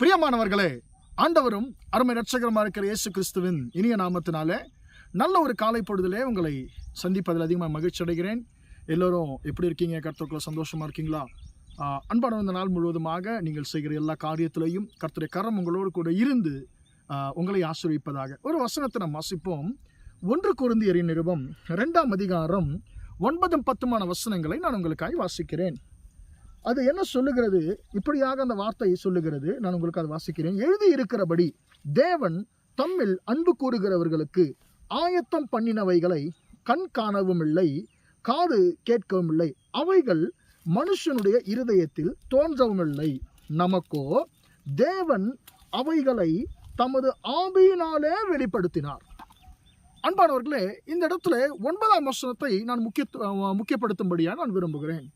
பிரியமானவர்களே ஆண்டவரும் அருமை ரட்சகரமாக இருக்கிற இயேசு கிறிஸ்துவின் இனிய நாமத்தினாலே நல்ல ஒரு காலை பொழுதிலே உங்களை சந்திப்பதில் அதிகமாக மகிழ்ச்சி அடைகிறேன். எல்லோரும் எப்படி இருக்கீங்க? கருத்துக்குள்ள சந்தோஷமாக இருக்கீங்களா? அன்பான இந்த நாள் முழுவதுமாக நீங்கள் செய்கிற எல்லா காரியத்திலையும் கர்த்தருடைய கரம் உங்களோடு கூட இருந்து உங்களை ஆசிரியப்பதாக ஒரு வசனத்தை நாம் வாசிப்போம். ஒன்று குருந்தியரின் நிருபம் ரெண்டாம் அதிகாரம் ஒன்பதும் பத்துமான வசனங்களை நான் உங்களுக்காக வாசிக்கிறேன். அது என்ன சொல்லுகிறது? இப்படியாக அந்த வார்த்தை சொல்லுகிறது. நான் உங்களுக்கு அதை வாசிக்கிறேன். எழுதி இருக்கிறபடி தேவன் தம்மில் அன்பு கூறுகிறவர்களுக்கு ஆயத்தம் பண்ணினவைகளை கண் காணவும் இல்லை காது கேட்கவும் இல்லை. அவைகள் மனுஷனுடைய இருதயத்தில் தோன்றவும் இல்லை. நமக்கோ தேவன் அவைகளை தமது ஆவியினாலே வெளிப்படுத்தினார். அன்பானவர்களே இந்த இடத்துல ஒன்பதாம் வசனத்தை நான் முக்கிய முக்கியப்படுத்தும்படியாக நான் விரும்புகிறேன்.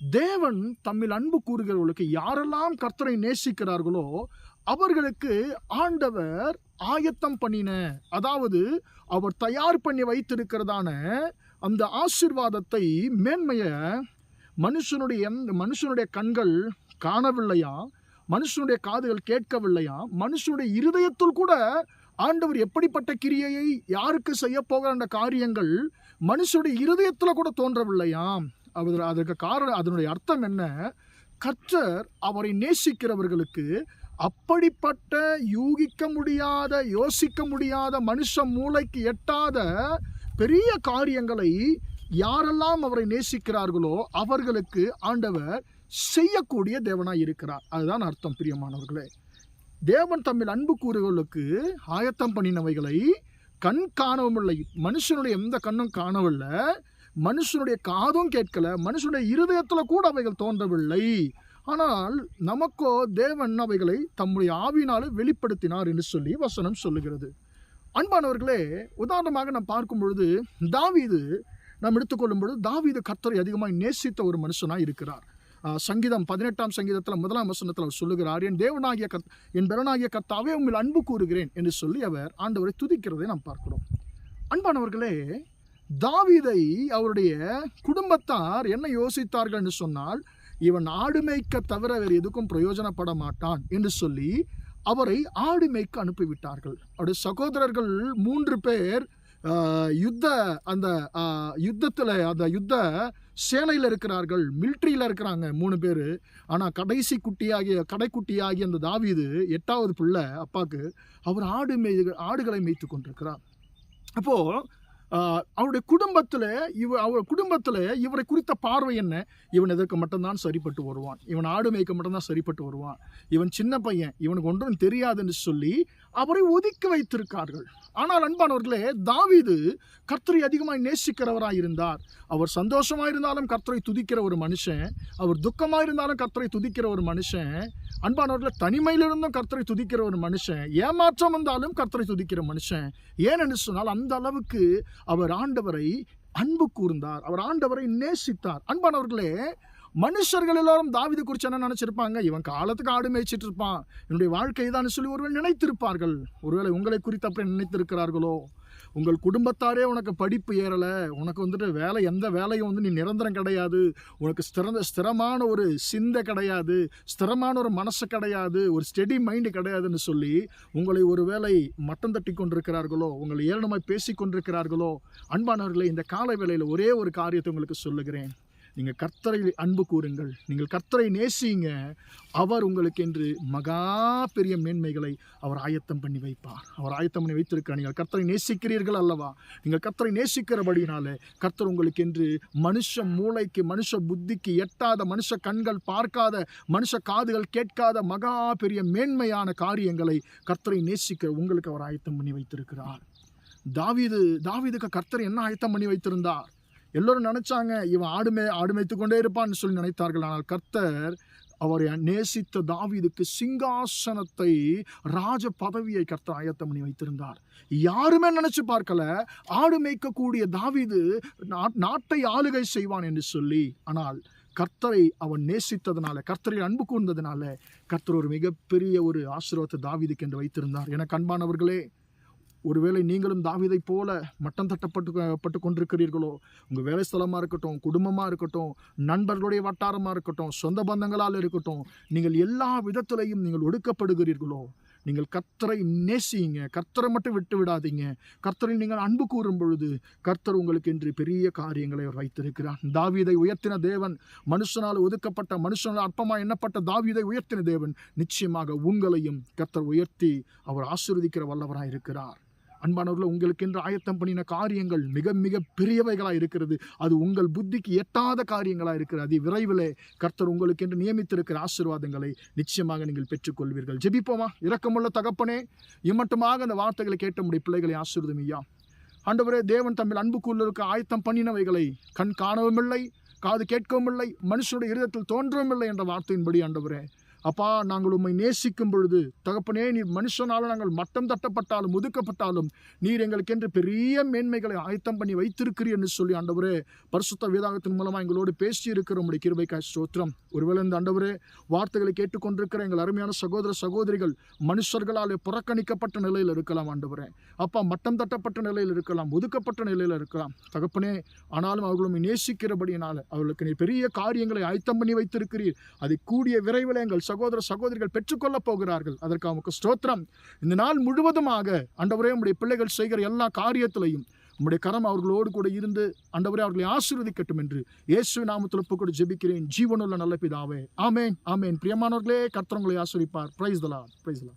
தேவன் தம்மில் அன்பு கூறுகிறவர்களுக்கு யாரெல்லாம் கர்த்தரை நேசிக்கிறார்களோ அவர்களுக்கு ஆண்டவர் ஆயத்தம் பண்ணின அதாவது அவர் தயார் பண்ணி வைத்திருக்கிறதான அந்த ஆசிர்வாதத்தை மேன்மைய மனுஷனுடைய மனுஷனுடைய கண்கள் காணவில்லையா? மனுஷனுடைய காதுகள் கேட்கவில்லையா? மனுஷனுடைய இருதயத்தில் கூட ஆண்டவர் எப்படிப்பட்ட கிரியையை யாருக்கு செய்ய போகிற அந்த காரியங்கள் மனுஷனுடைய இருதயத்தில் கூட தோன்றவில்லையாம்? அவர் அதற்கு காரணம் அதனுடைய அர்த்தம் என்ன? கர்த்தர் அவரை நேசிக்கிறவர்களுக்கு அப்படிப்பட்ட யூகிக்க முடியாத யோசிக்க முடியாத மனுஷ மூளைக்கு எட்டாத பெரிய காரியங்களை யாரெல்லாம் அவரை நேசிக்கிறார்களோ அவர்களுக்கு ஆண்டவர் செய்யக்கூடிய தேவனாக இருக்கிறார். அதுதான் அர்த்தம் பிரியமானவர்களே. தேவன் தம்மில் அன்பு கூறுகளுக்கு ஆயத்தம் பண்ணினவைகளை கண் காணவும் இல்லை மனுஷனுடைய எந்த கண்ணும் காணவில்லை. மனுஷனுடைய காதும் கேட்கல மனுஷனுடைய இருதயத்தில் கூட அவைகள் தோன்றவில்லை. ஆனால் நமக்கோ தேவன் அவைகளை தம்முடைய ஆவினாலே வெளிப்படுத்தினார் என்று சொல்லி வசனம் சொல்லுகிறது. அன்பானவர்களே உதாரணமாக நாம் பார்க்கும் பொழுது தாவீது நாம் எடுத்துக்கொள்ளும் பொழுது தாவீது கர்த்தரை அதிகமாக நேசித்த ஒரு மனுஷனாக இருக்கிறார். சங்கீதம் பதினெட்டாம் சங்கீதத்தில் முதலாம் வசனத்தில் அவர் சொல்லுகிறார் என் தேவனாகிய கத் என் பிறனாகிய கர்த்தாவே உங்கள் அன்பு கூறுகிறேன் என்று சொல்லி அவர் ஆண்டவரை துதிக்கிறதை நாம் பார்க்கிறோம். அன்பானவர்களே தாவீதை அவருடைய குடும்பத்தார் என்ன யோசித்தார்கள் என்று சொன்னால் இவன் ஆடு மேய்க்க தவிர வேறு எதுக்கும் பிரயோஜனப்பட மாட்டான் என்று சொல்லி அவரை ஆடு மேய்க்க அனுப்பிவிட்டார்கள். அவருடைய சகோதரர்கள் மூன்று பேர் யுத்த அந்த யுத்தத்தில் அந்த யுத்த சேனையில் இருக்கிறார்கள் மிலிட்ரியில் இருக்கிறாங்க மூணு பேர். ஆனால் கடைசி குட்டியாகிய கடைக்குட்டியாகிய அந்த தாவீது எட்டாவது பிள்ளை அப்பாவுக்கு அவர் ஆடு மேய் ஆடுகளை மேய்த்து கொண்டிருக்கிறார். அப்போது அவருடைய குடும்பத்தில் இவ அவர் குடும்பத்தில் இவரை குறித்த பார்வை என்ன? இவன் எதற்கு மட்டும்தான் சரிப்பட்டு வருவான்? இவன் ஆடு மேய்க்க மட்டும்தான் சரிப்பட்டு வருவான்? இவன் சின்ன பையன் இவனுக்கு ஒன்றும் தெரியாதுன்னு சொல்லி அவரை ஒதுக்கி வைத்திருக்கார்கள். ஆனால் அன்பானவர்களே தாவிது கர்த்தரை அதிகமாக நேசிக்கிறவராக இருந்தார் அவர் சந்தோஷமாக இருந்தாலும் கர்த்தரை துதிக்கிற ஒரு மனுஷன் அவர் துக்கமாக இருந்தாலும் கர்த்தரை துதிக்கிற ஒரு மனுஷன் அன்பானவர்களே தனிமையிலிருந்தும் கர்த்தரை துதிக்கிற ஒரு மனுஷன் ஏமாற்றம் வந்தாலும் கர்த்தரை துதிக்கிற மனுஷன். ஏனென்று சொன்னால் அந்த அளவுக்கு அவர் ஆண்டவரை அன்பு கூர்ந்தார் அவர் ஆண்டவரை நேசித்தார். அன்பானவர்களே மனுஷர்கள் எல்லாரும் தாவிதை குறித்து என்ன நினைச்சிருப்பாங்க? இவன் காலத்துக்கு ஆடு மேய்ச்சிட்டு இருப்பான் என்னுடைய வாழ்க்கை தான் சொல்லி ஒருவேளை நினைத்திருப்பார்கள். ஒருவேளை உங்களை குறித்து அப்படி நினைத்திருக்கிறார்களோ? உங்கள் குடும்பத்தாரே உனக்கு படிப்பு ஏறலை. உனக்கு வந்துட்டு வேலை எந்த வேலையும் வந்து நீ நிரந்தரம் கிடையாது. உனக்கு ஸ்திரந்த ஸ்திரமான ஒரு சிந்தை கிடையாது. ஸ்திரமான ஒரு மனசு கிடையாது. ஒரு ஸ்டெடி மைண்டு கிடையாதுன்னு சொல்லி உங்களை ஒரு வேலை மட்டம் தட்டி கொண்டிருக்கிறார்களோ? உங்களை ஏளனமாய் பேசி கொண்டிருக்கிறார்களோ? அன்பானவர்களே இந்த கால வேளையில் ஒரே ஒரு காரியத்தை உங்களுக்கு சொல்லுகிறேன். நீங்கள் கர்த்தரை அன்பு கூறுங்கள். நீங்கள் கர்த்தரை நேசிங்க அவர் உங்களுக்கு என்று மகா பெரிய மேன்மைகளை அவர் ஆயத்தம் பண்ணி வைப்பார். அவர் ஆயத்தம் பண்ணி வைத்திருக்கிறார். நீங்கள் கர்த்தரை நேசிக்கிறீர்கள் அல்லவா? நீங்கள் கர்த்தரை நேசிக்கிறபடினால கர்த்தர் உங்களுக்கு என்று மனுஷ மூளைக்கு மனுஷ புத்திக்கு எட்டாத மனுஷ கண்கள் பார்க்காத மனுஷ காதுகள் கேட்காத மகா பெரிய மேன்மையான காரியங்களை கர்த்தரை நேசிக்க உங்களுக்கு அவர் ஆயத்தம் பண்ணி வைத்திருக்கிறார். தாவிது தாவிதுக்கு கர்த்தர் என்ன ஆயத்தம் பண்ணி வைத்திருந்தார்? எல்லோரும் நினைச்சாங்க இவன் ஆடு மே ஆடு மேய்த்து கொண்டே இருப்பான்னு சொல்லி நினைத்தார்கள். ஆனால் கர்த்தர் அவரை நேசித்த தாவீதுக்கு சிங்காசனத்தை ராஜ பதவியை கர்த்தர் ஆயத்தம் பண்ணி வைத்திருந்தார். யாருமே நினைச்சு பார்க்கல ஆடு மேய்க்கக்கூடிய தாவீது நாட்டை ஆளுகை செய்வான் என்று சொல்லி. ஆனால் கர்த்தரை அவன் நேசித்ததுனால கர்த்தரை அன்பு கூர்ந்ததுனால கர்த்தர் ஒரு மிகப்பெரிய ஒரு ஆசீர்வாதத்தை தாவீதுக்கு என்று வைத்திருந்தார். எனக்கு அன்பானவர்களே ஒருவேளை நீங்களும் தாவிதை போல மட்டம் தட்டப்பட்டு பட்டு கொண்டிருக்கிறீர்களோ உங்கள் வேலை ஸ்தலமாக இருக்கட்டும் குடும்பமாக இருக்கட்டும் நண்பர்களுடைய வட்டாரமாக இருக்கட்டும் சொந்த பந்தங்களால் இருக்கட்டும் நீங்கள் எல்லா விதத்திலையும் நீங்கள் ஒடுக்கப்படுகிறீர்களோ நீங்கள் கர்த்தரை நேசியுங்க. கர்த்தரை மட்டும் விட்டு விடாதீங்க. கர்த்தரை நீங்கள் அன்பு கூறும் பொழுது கர்த்தர் உங்களுக்கு இன்று பெரிய காரியங்களை அவர் வைத்திருக்கிறார். தாவிதை உயர்த்தின தேவன் மனுஷனால் ஒதுக்கப்பட்ட மனுஷனால் அற்பமாக எண்ணப்பட்ட தாவிதை உயர்த்தின தேவன் நிச்சயமாக உங்களையும் கர்த்தர் உயர்த்தி அவர் ஆசீர்வதிக்கிற வல்லவராக இருக்கிறார் அன்பானவர்கள் உங்களுக்கென்று ஆயத்தம் பண்ணின காரியங்கள் மிக மிக பெரியவைகளாக இருக்கிறது. அது உங்கள் புத்திக்கு எட்டாத காரியங்களாக இருக்கிறது. அது விரைவிலே கர்த்தர் உங்களுக்கென்று நியமித்திருக்கிற ஆசீர்வாதங்களை நிச்சயமாக நீங்கள் பெற்றுக்கொள்வீர்கள். ஜெபிப்போமா? இரக்கமுள்ள தகப்பனே இம்மட்டுமாக அந்த வார்த்தைகளை கேட்ட முடிய பிள்ளைகளை ஆசீர்வதம் ஐயா. ஆண்டவரே தேவன் தம்மில் அன்புக்குள்ளருக்கு ஆயத்தம் பண்ணினவைகளை கண் காணவும் இல்லை காது கேட்கவும் இல்லை மனுஷனுடைய இருதத்தில் தோன்றவும் இல்லை என்ற வார்த்தையின்படி ஆண்டவரே அப்பா நாங்கள் உம்மை நேசிக்கும் பொழுது தகப்பனே நீர் மனுஷனால் நாங்கள் மட்டம் தட்டப்பட்டாலும் ஒதுக்கப்பட்டாலும் நீர் எங்களுக்கென்று பெரிய மேன்மைகளை ஆயத்தம் பண்ணி வைத்திருக்கிறீர் என்று சொல்லி ஆண்டவரே பரிசுத்த வேதாகத்தின் மூலமாக எங்களோடு பேசி இருக்கிற உங்களுடைய கிருபைக்காய் ஸ்தோத்திரம். ஒருவேளை இந்த ஆண்டவரே வார்த்தைகளை கேட்டுக்கொண்டிருக்கிற எங்கள் அருமையான சகோதர சகோதரிகள் மனுஷர்களால் புறக்கணிக்கப்பட்ட நிலையில் இருக்கலாம் ஆண்டவரே. அப்பா மட்டம் தட்டப்பட்ட நிலையில் இருக்கலாம் ஒதுக்கப்பட்ட நிலையில் இருக்கலாம். தகப்பனே ஆனாலும் அவர்களும் நேசிக்கிறபடியினால் அவர்களுக்கு நீ பெரிய காரியங்களை ஆயத்தம் பண்ணி வைத்திருக்கிறீர். அதை கூடிய விரைவில் எங்கள் சகோதர சகோதரிகள் பெற்றுக்கொள்ளப் போகிறார்கள். அதற்கு அவனுக்கு ஸ்தோத்திரம். இந்த நாள் முழுவதுமாக அண்டவரே உம்முடைய பிள்ளைகள் செய்கிற எல்லா காரியத்திலையும் உம்முடைய கரம் அவர்களோடு கூட இருந்து அண்டவரே அவர்களை ஆசீர்வதிக்கட்டும் என்று இயேசு நாமத்தில் ஒப்பு கூட ஜெபிக்கிறேன். ஜீவனுள்ள நல்ல பிதாவே. ஆமேன் ஆமேன். பிரியமானவர்களே கர்த்தவங்களை ஆசிரிப்பார் பிரைஸ் தலா பிரைஸ் தலா